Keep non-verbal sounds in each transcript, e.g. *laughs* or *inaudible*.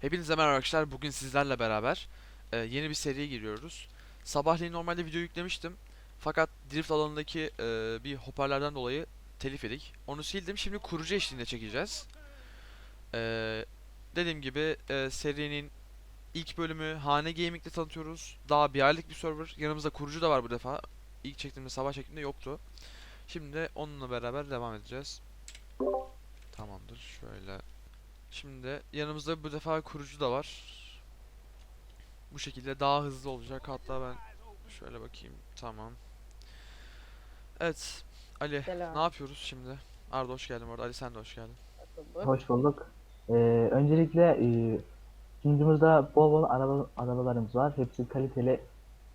Hepinize merhaba arkadaşlar. Bugün sizlerle beraber e, yeni bir seriye giriyoruz. Sabahleyin normalde video yüklemiştim. Fakat drift alanındaki e, bir hoparlardan dolayı telif yedik. Onu sildim. Şimdi kurucu eşliğinde çekeceğiz. E, dediğim gibi e, serinin ilk bölümü Hane Gaming'de tanıtıyoruz. Daha bir aylık bir server. Yanımızda kurucu da var bu defa. İlk çektiğimde sabah çektiğimde yoktu. Şimdi onunla beraber devam edeceğiz. Tamamdır. Şöyle Şimdi yanımızda bu defa kurucu da var. Bu şekilde daha hızlı olacak. Hatta ben şöyle bakayım. Tamam. Evet. Ali Selam. ne yapıyoruz şimdi? Arda hoş geldin orada. Ali sen de hoş geldin. Hoş bulduk. Ee, öncelikle e, sunucumuzda bol bol araba, arabalarımız var. Hepsi kaliteli.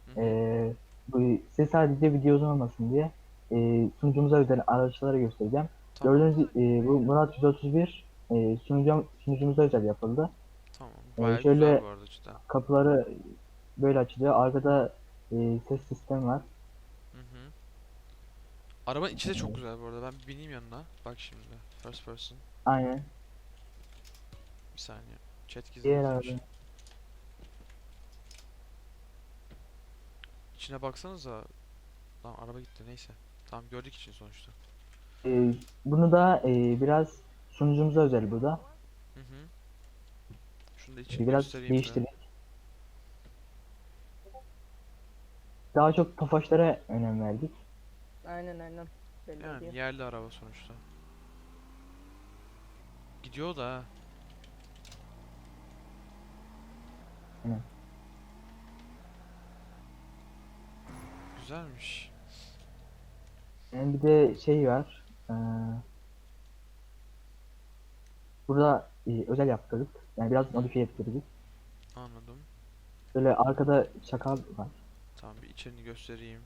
Hı hı. Ee, bu size sadece video uzun olmasın diye e, sunucumuza özel araçları göstereceğim. Tamam. Gördüğünüz e, bu Murat 131 e, sunucum, sunucumuza özel yapıldı. Tamam. Ee, Bayağı şöyle- güzel bu arada cidden. Kapıları böyle açılıyor. Arkada e, ses sistemi var. Hı hı. Arabanın içi de çok güzel bu arada. Ben bir bineyim yanına. Bak şimdi. First person. Aynen. Bir saniye. Chat Diğer gizlemiş. araba. İçine baksanıza. Tamam araba gitti neyse. Tamam gördük için sonuçta. E, bunu da e, biraz sunucumuza özel bu da. Hı hı. Şunu da içini Biraz göstereyim. Daha çok tofaşlara önem verdik. Aynen aynen. Belli Yani oluyor. yerli araba sonuçta. Gidiyor da ha. Hı. Güzelmiş. Yani bir de şey var. eee, burada e, özel yaptırdık. Yani biraz modifiye ettirdik. Anladım. Böyle arkada çakal var. Tamam bir içerini göstereyim.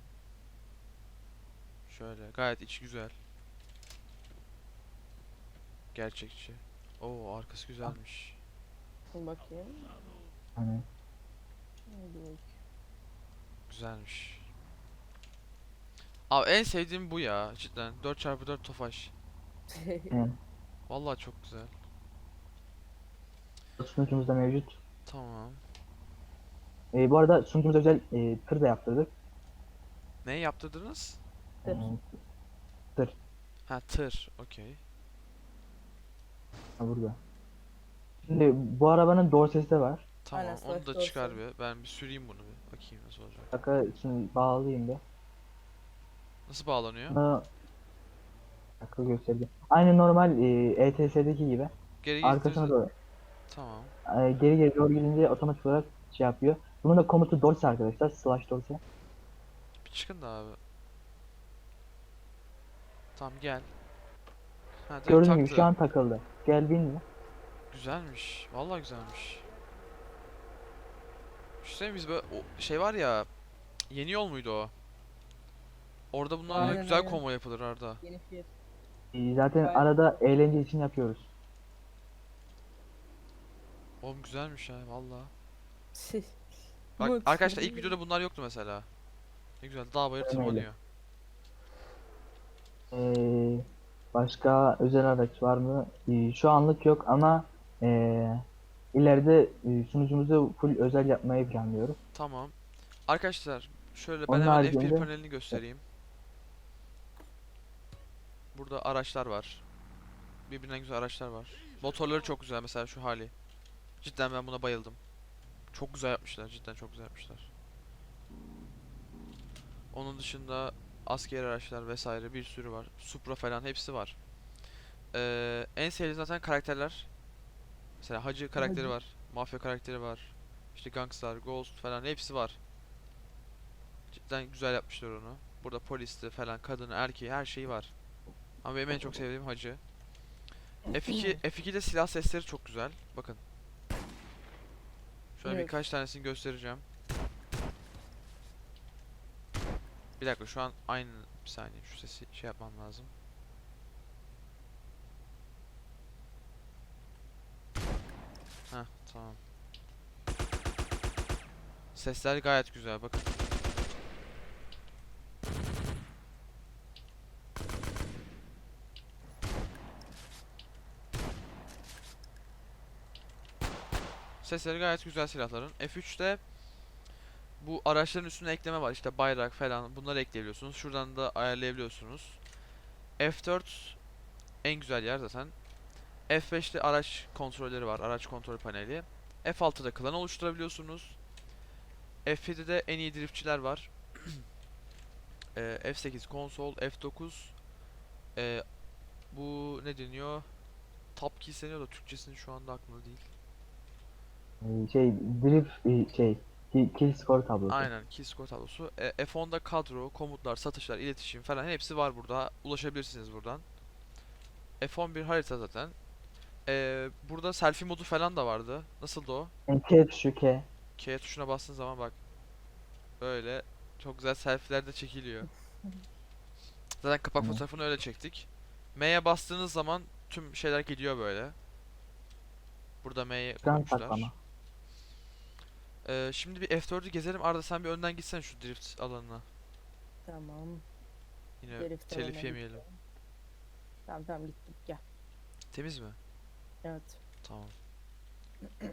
Şöyle gayet içi güzel. Gerçekçi. Oo arkası güzelmiş. Bakayım. Hani. Güzelmiş. Abi en sevdiğim bu ya cidden. 4x4 Tofaş. Vallahi çok güzel. Sunucumuzda mevcut. Tamam. E, bu arada sunucumuza özel e, tır da yaptırdık. Ne yaptırdınız? Tır. E, Ha tır. Okey. ha, burada. Şimdi bu arabanın dorsesi de var. Tamam Aynen, onu da çıkar dorsi. bir. Ben bir süreyim bunu bir. Bakayım nasıl olacak. Dakika şimdi bağlayayım da. Nasıl bağlanıyor? Buna dakika göstereyim. Aynı normal e, ETS'deki gibi. Geri Arkasına doğru. Tamam. e, geri geri doğru gidince otomatik olarak şey yapıyor. Bunun da komutu dorsi arkadaşlar. Slash dorsi. Bir çıkın da abi. Tamam gel. Ha direkt Gördüğünüz gibi taktı. şu an takıldı. Gel bin mi? Güzelmiş. Vallahi güzelmiş. Düşünsene biz böyle o şey var ya yeni yol muydu o? Orada bunlarla Aynen, güzel aynen. konvoy yapılır Arda. Yeni fiyat. E, zaten arada eğlence için yapıyoruz. Oğlum güzelmiş ha vallahi. Şey, Bak arkadaşlar ilk videoda bunlar yoktu mesela. Ne güzel dağ bayır tırmanıyor. E, başka özel araç var mı? E, şu anlık yok ama e, ileride e, sunucumuzu full özel yapmayı planlıyoruz. Tamam. Arkadaşlar şöyle ben Onun hemen F1 haricinde- panelini göstereyim. Burada araçlar var. Birbirinden güzel araçlar var. Motorları çok güzel mesela şu hali. Cidden ben buna bayıldım. Çok güzel yapmışlar. Cidden çok güzel yapmışlar. Onun dışında asker araçlar vesaire bir sürü var. Supra falan hepsi var. Ee, en sevdiğim zaten karakterler. Mesela Hacı karakteri Hacı. var. Mafya karakteri var. İşte Gangstar, Ghost falan hepsi var. Cidden güzel yapmışlar onu. Burada polisti falan, kadını, erkeği her şeyi var. Ama benim en çok sevdiğim Hacı. F2 F2'de silah sesleri çok güzel. Bakın. Şöyle Evet. birkaç tanesini göstereceğim. Bir dakika şu an aynı bir saniye şu sesi şey yapmam lazım. Heh tamam. Sesler gayet güzel bakın. Sesleri gayet güzel silahların. F3'te bu araçların üstüne ekleme var. İşte bayrak falan bunları ekleyebiliyorsunuz. Şuradan da ayarlayabiliyorsunuz. F4 en güzel yer zaten. F5'te araç kontrolleri var. Araç kontrol paneli. F6'da klan oluşturabiliyorsunuz. F7'de en iyi driftçiler var. *clears throat* Ee, F8 konsol, F9 ee, bu ne deniyor? Top key deniyor da Türkçesini şu anda aklımda değil. Ee, şey drift e, şey ki- kill score tablosu. Aynen key score tablosu. E, F10'da kadro, komutlar, satışlar, iletişim falan hepsi var burada. Ulaşabilirsiniz buradan. F11 harita zaten. Ee, burada selfie modu falan da vardı. Nasıldı o? Yani K tuşu K. K tuşuna bastığın zaman bak böyle çok güzel selfie'ler de çekiliyor. Zaten kapak Hı. fotoğrafını öyle çektik. M'ye bastığınız zaman tüm şeyler gidiyor böyle. Burada M'ye koymuşlar. saklama. Ee, şimdi bir F4'ü gezelim. Arda sen bir önden gitsen şu drift alanına. Tamam. Yine Drift telif yemeyelim. Tamam tamam gittik gel. Temiz mi? Evet. Tamam. *clears throat*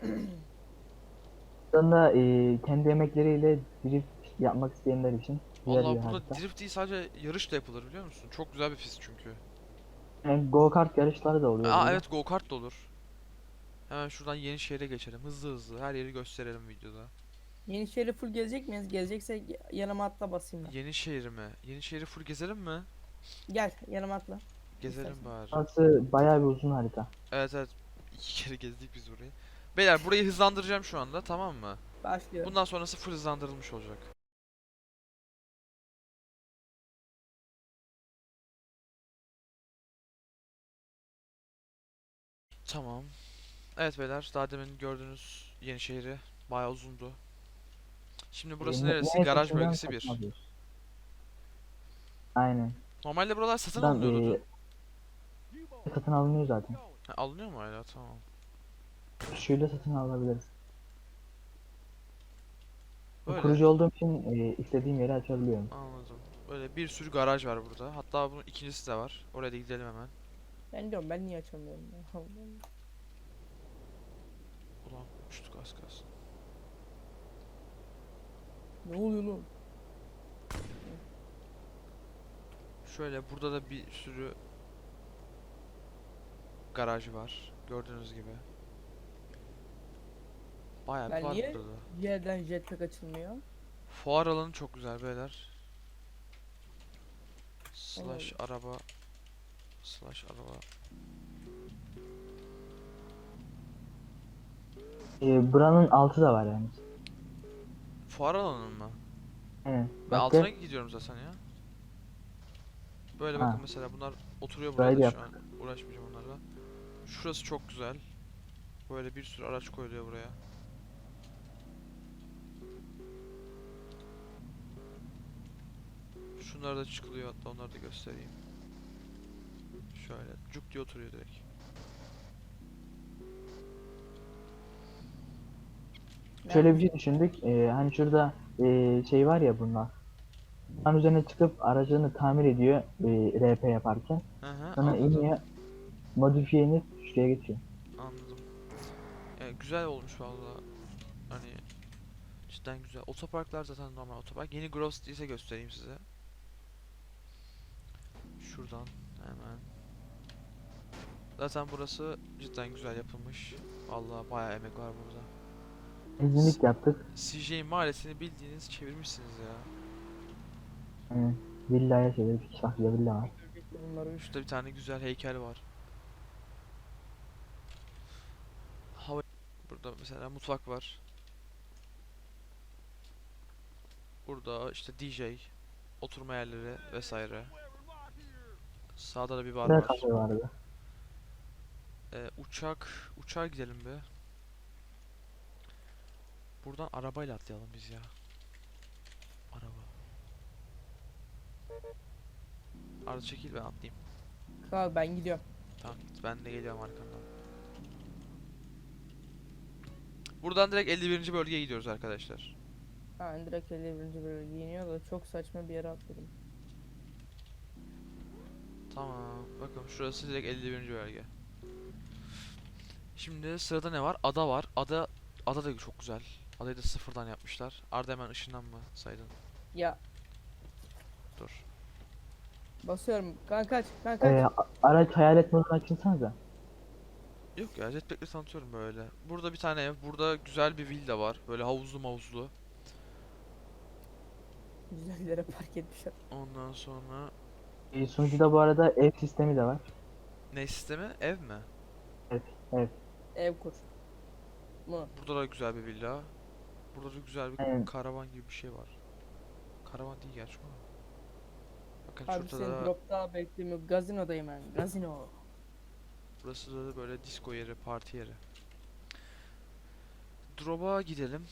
Sonra e, kendi emekleriyle drift yapmak isteyenler için Vallahi burada harita. drift değil sadece yarış da yapılır biliyor musun? Çok güzel bir pist çünkü. Yani go kart yarışları da oluyor. Aa evet go kart da olur. Hemen şuradan Yenişehir'e geçelim. Hızlı hızlı her yeri gösterelim videoda. Yenişehir'i full gezecek miyiz? Gezeceksek yanıma atla basayım ben. Yenişehir mi? Yenişehir'i full gezelim mi? Gel yanıma atla. Gezelim İstersen. bari. Burası bayağı bir uzun harita. Evet evet. İki kere gezdik biz burayı. Beyler burayı hızlandıracağım şu anda tamam mı? Başlıyorum. Bundan sonrası full hızlandırılmış olacak. Tamam. Evet beyler daha demin gördüğünüz Yenişehir'i bayağı uzundu. Şimdi burası E, ne- neresi? neye Garaj bölgesi 1. satılmıyoruz. Aynen. Normalde buralar satın Buradan, alınıyordu. e, satın alınıyor zaten. Ha, alınıyor mu hala? Tamam. Şöyle satın alabiliriz. Böyle. Kurucu olduğum için e, istediğim yeri açabiliyorum. Anladım. Böyle bir sürü garaj var burada. Hatta bunun ikincisi de var. Oraya da gidelim hemen. Ben diyorum ben niye açamıyorum ya? *laughs* Uçtuk az kalsın. ne oluyor lan? Şöyle burada da bir sürü garaj var. Gördüğünüz gibi. Bayağı bir Ben var niye- burada da. Yerden jetpack açılmıyor. Fuar alanı çok güzel beyler. Slash araba. Slash araba. E, buranın altı da var yani. Fuar alanı mı? Aynen. Ben altına gidiyorum zaten ya. Böyle Ha. bakın mesela bunlar oturuyor burada da şu an. Uğraşmayacağım onlarla. Şurası çok güzel. Böyle bir sürü araç koyuluyor buraya. Şunlar da çıkılıyor hatta onları da göstereyim. Şöyle cuk diye oturuyor direkt. Şöyle bir şey düşündük. E, hani şurada e, şey var ya bunlar. Bunların üzerine çıkıp aracını tamir ediyor e, RP yaparken. Hı hı Sonra anladım. iniyor. Modifiye inip şuraya geçiyor. Anladım. Yani güzel olmuş valla. Hani cidden güzel. Otoparklar zaten normal otopark. Yeni Grove Street'e göstereyim size. Şuradan hemen. Zaten burası cidden güzel yapılmış. Valla bayağı emek var burada. Benzinlik yaptık. CJ mahallesini bildiğiniz çevirmişsiniz ya. Yani villaya çevirdik. Şahsiye villa var. Şurada bir tane güzel heykel var. Hava Burada mesela mutfak var. Burada işte DJ, oturma yerleri vesaire. Sağda da bir bar Güzel var. kafe vardı. Ee, uçak, uçağa gidelim be. Buradan arabayla atlayalım biz ya. Araba. Arada çekil ben atlayayım. Kal ben gidiyorum. Tamam git ben de geliyorum arkandan. Buradan direkt 51. bölgeye gidiyoruz arkadaşlar. Ben direkt 51. bölge giyiniyor da çok saçma bir yere atladım. Tamam. Bakın şurası direkt 51. bölge. Şimdi sırada ne var? Ada var. Ada ada da çok güzel. Adayı da sıfırdan yapmışlar. Arda hemen ışınlanma saydın. Ya Dur. basıyorum. Kanka kaç. Kanka Ee, kaç. a- araç hayalet modunu açılsanıza. Yok ya jetpack'le tanıtıyorum böyle. Burada bir tane ev. Burada güzel bir villa var. Böyle havuzlu mavuzlu. Güzel yere park etmişler. Ondan sonra Ee, sunucuda bu arada ev sistemi de var. ne sistemi? Ev mi? Ev kur. Mu? Burada da güzel bir villa. Burada da güzel bir Evet. karavan gibi bir şey var. Karavan değil gerçi ama. Bakın Abi şurada seni da dropta beklemiyor. Gazinodayım ben. Gazino. burası da böyle disco yeri, parti yeri. Drop'a gidelim.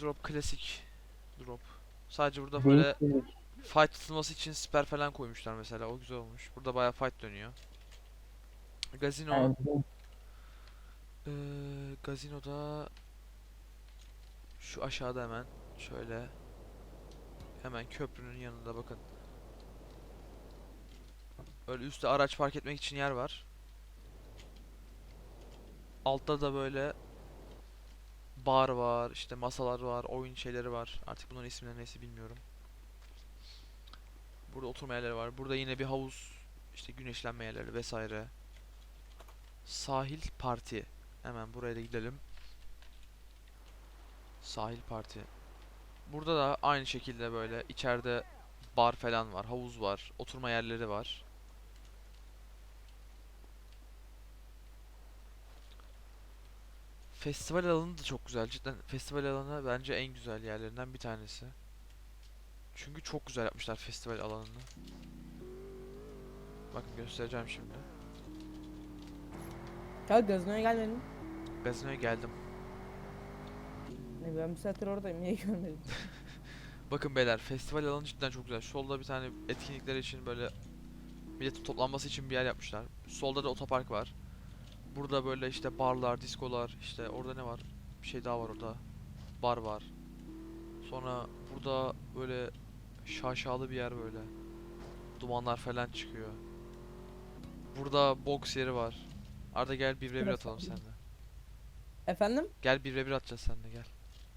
Drop klasik drop. Sadece burada böyle Değiştirdik. fight tutulması için siper falan koymuşlar mesela. O güzel olmuş. Burada bayağı fight dönüyor. Gazino. Bizim Eee gazinoda şu aşağıda hemen şöyle hemen köprünün yanında bakın. Böyle üstte araç park etmek için yer var. Altta da böyle bar var, işte masalar var, oyun şeyleri var. Artık bunların isimleri neyse bilmiyorum. Burada oturma yerleri var. Burada yine bir havuz, işte güneşlenme yerleri vesaire. Sahil parti. Hemen buraya da gidelim. Sahil parti. Burada da aynı şekilde böyle içeride bar falan var, havuz var, oturma yerleri var. Festival alanı da çok güzel. Cidden festival alanı bence en güzel yerlerinden bir tanesi. Çünkü çok güzel yapmışlar festival alanını. Bakın göstereceğim şimdi. Ya gazinoya gelmedin. Gazinoya geldim. Ne ben bir saattir oradayım. Niye görmedim? *laughs* Bakın beyler festival alanı cidden çok güzel. Solda bir tane etkinlikler için böyle milletin toplanması için bir yer yapmışlar. Solda da otopark var. Burada böyle işte barlar, diskolar, işte orada ne var? Bir şey daha var orada. Bar var. Sonra burada böyle şaşalı bir yer böyle. Dumanlar falan çıkıyor. Burada boks yeri var. Arda gel 1v1 Burası atalım abi. seninle. Efendim? Gel 1v1 atacağız seninle gel.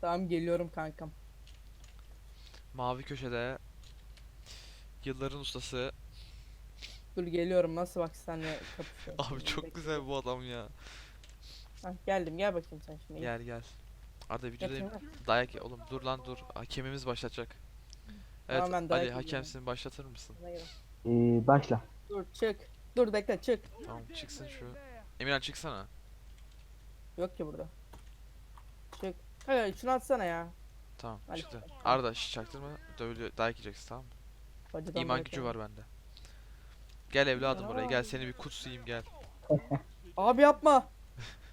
Tamam geliyorum kankam. Mavi köşede yılların ustası Dur geliyorum. Nasıl bak senle kapışıyorum. Abi çok Bekle. güzel bu adam ya. Hah, geldim gel bakayım sen şimdi. Gel gel. Arda videodayım. kenara. Dayak ye oğlum. Dur lan dur. Hakemimiz başlatacak. Evet Tamam, ben Ali yiyeceğim. hakemsin başlatır mısın? Ee, başla. Dur çık. Dur bekle çık. Tamam çıksın şu. Emirhan çıksana. Yok ki burada. Hayır şunu atsana ya. Tamam Ali. çıktı. Arda şiş çaktırma. Dövülüyor. Dayak yiyeceksin tamam mı? Bacıdan İman gücü var bende. Gel evladım buraya gel seni bir kutsayayım gel. *laughs* Abi yapma.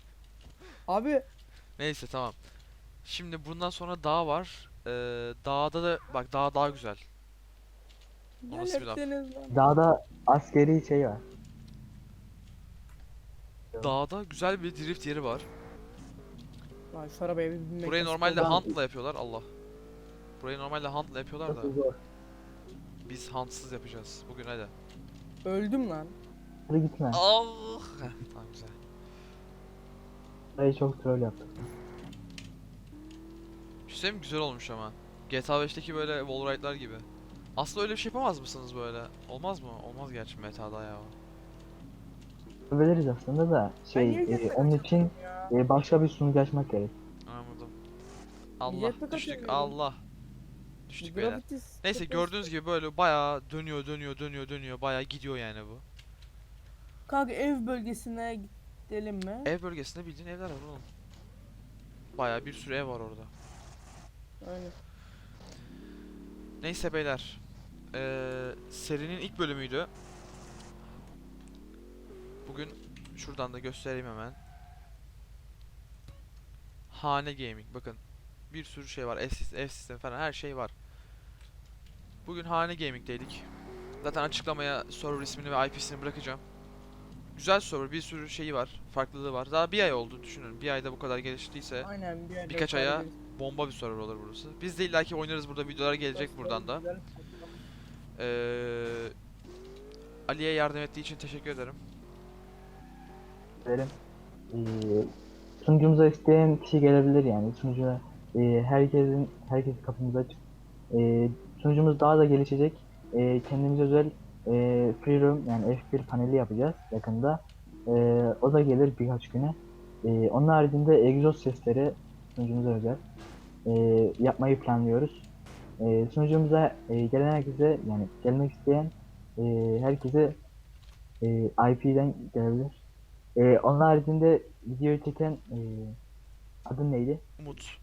*laughs* Abi. Neyse tamam. Şimdi bundan sonra dağ var. Ee, dağda da bak dağ daha güzel. O nasıl bir laf? Delirttiniz lan. Dağda askeri şey var. Dağda güzel bir drift yeri var. Lan şu arabaya bir binmek Burayı normalde hunt'la yapıyorlar Allah. Burayı normalde hunt'la yapıyorlar da biz hunt'sız yapacağız bugün hadi. Öldüm lan. Hadi gitme. Allah. Tamam güzel. Burayı çok troll yaptık. Bir şey güzel olmuş ama. GTA 5'teki böyle wallride'lar gibi. Aslında öyle bir şey yapamaz mısınız böyle? Olmaz mı? Olmaz gerçi meta'da ya. Yapabiliriz aslında da şey niye e, onun için ya? e, başka bir sunucu açmak gerek. Anladım. Allah jetpack düştük. Allah. Düştük beyler. Gravity Neyse sıkıntı- gördüğünüz gibi böyle bayağı dönüyor dönüyor dönüyor dönüyor bayağı gidiyor yani bu. Kanka ev bölgesine gidelim mi? Ev bölgesinde bildiğin evler var oğlum. Bayağı bir sürü ev var orada. Aynen. Neyse beyler. Ee, serinin ilk bölümüydü. Bugün şuradan da göstereyim hemen. Hane Gaming. Bakın bir sürü şey var. Ev, sis- ev sistemi falan her şey var. Bugün Hane Gaming'deydik. Zaten açıklamaya server ismini ve IP'sini bırakacağım. Güzel server. Bir sürü şeyi var. Farklılığı var. Daha bir ay oldu düşünün. Bir ayda bu kadar geliştiyse Aynen bir birkaç aya bomba bir server olur burası. Biz de illaki oynarız burada. Videolar gelecek buradan da. Ee, Ali'ye yardım ettiği için teşekkür ederim. Verelim. E, sunucumuza isteyen kişi gelebilir yani sunucuna e, herkesin herkes kapımız açık. E, sunucumuz daha da gelişecek. E, kendimize özel e, free room yani F1 paneli yapacağız yakında. E, o da gelir birkaç güne. E, onun haricinde egzoz sesleri sunucumuza özel e, yapmayı planlıyoruz. E, sunucumuza e, gelen herkese yani gelmek isteyen e, herkese e, IP'den gelebilir. E, onun haricinde videoyu çeken e, adın neydi? Umut.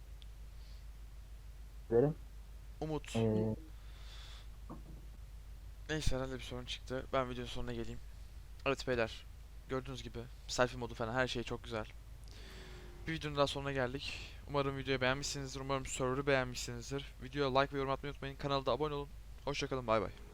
Verin. Umut. E, Neyse herhalde bir sorun çıktı. Ben videonun sonuna geleyim. Evet beyler. Gördüğünüz gibi selfie modu falan her şey çok güzel. Bir videonun daha sonuna geldik. Umarım videoyu beğenmişsinizdir. Umarım server'ı beğenmişsinizdir. Videoya like ve yorum atmayı unutmayın. Kanala da abone olun. Hoşçakalın bay bay.